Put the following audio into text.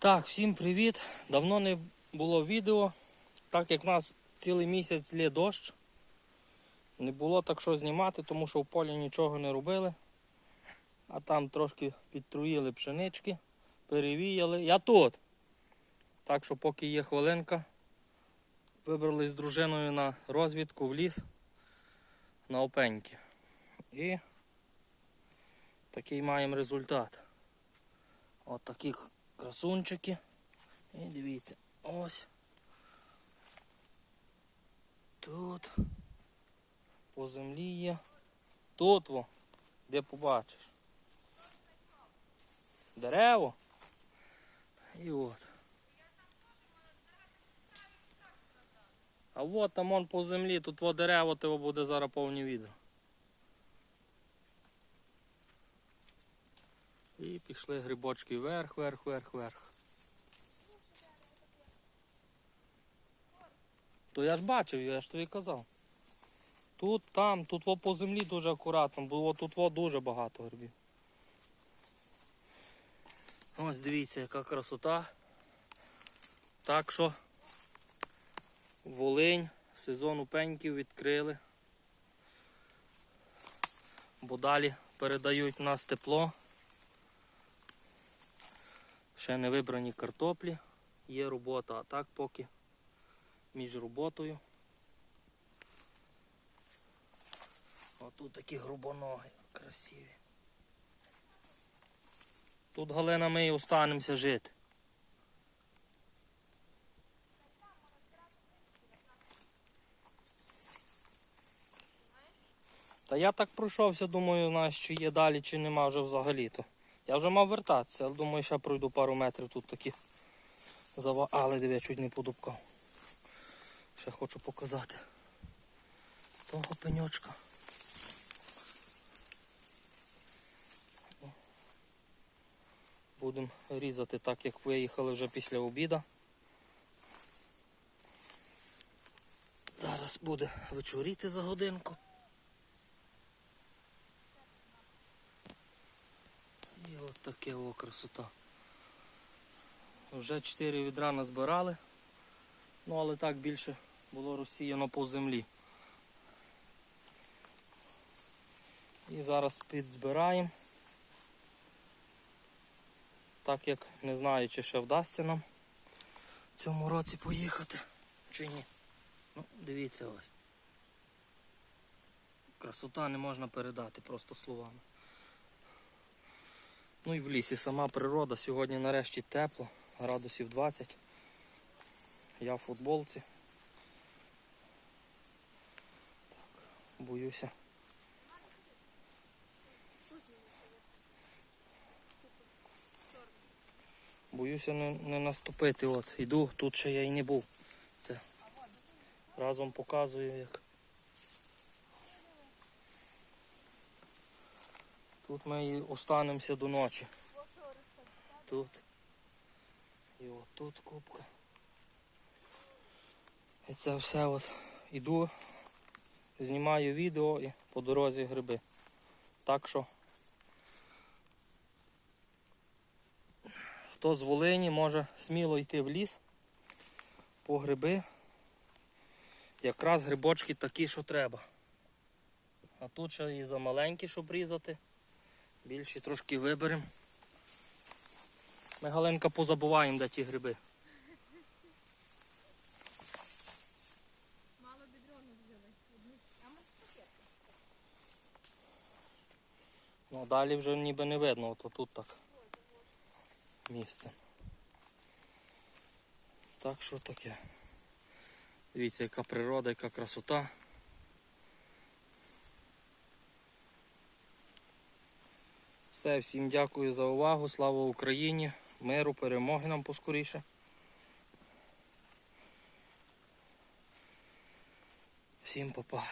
Так, всім привіт. Давно не було відео, так як в нас цілий місяць лє дощ. Не було так що знімати, тому що в полі нічого не робили. А там трошки підтруїли пшенички, перевіяли. Я тут. Так що поки є хвилинка, вибрали з дружиною на розвідку в ліс на опеньки. І такий маємо результат. От такі красунчики. І дивіться, ось. Тут. По землі є. Тут во, де побачиш. Дерево. І от. А от там он по землі, тут во дерево, того буде зараз повні відео. І пішли грибочки вверх, вверх, вверх, вверх. То я ж бачив, я ж тобі казав. Тут, там, тут во по землі дуже акуратно, було тут во дуже багато грибів. Ось дивіться, яка красота. Так що Волинь, сезон пеньків відкрили. Бо далі передають в нас тепло. Ще не вибрані картоплі, є робота, а так поки між роботою. Отут такі грубоноги красиві. Тут Галина ми і останемося жити. Та я так пройшовся, думаю, знаєш, чи є далі, чи нема вже взагалі-то. Я вже мав вертатися, але думаю, ще пройду пару метрів тут такі зава... Але диви, я чуть не подубкав. Ще хочу показати того пеньочка. Будемо різати так, як виїхали вже після обіду. Зараз буде вечоріти за годинку. Таке о красота. Вже 4 відра назбирали, ну але так більше було розсіяно по землі. І зараз підзбираємо. Так як не знаю, чи ще вдасться нам в цьому році поїхати, чи ні. Ну, дивіться ось. Красота не можна передати просто словами. Ну і в лісі сама природа. Сьогодні нарешті тепло, градусів 20. Я в футболці. Так, боюся. Боюся не, не наступити. От, іду, тут ще я і не був. Це разом показую як. Тут ми і останемося до ночі. Тут. І тут кубка. І це все от іду, знімаю відео і по дорозі гриби. Так що хто з Волині може сміло йти в ліс по гриби. Якраз грибочки такі, що треба. А тут ще і замаленькі, щоб різати. Більші трошки виберемо. Ми Галинка позабуваємо, де ті гриби. Мало бідрону взяли. А ми таке. Ну далі вже ніби не видно, от тут так місце. Так що таке. Дивіться, яка природа, яка красота. Все, всім дякую за увагу. Слава Україні, миру, перемоги нам поскоріше. Всім па-па.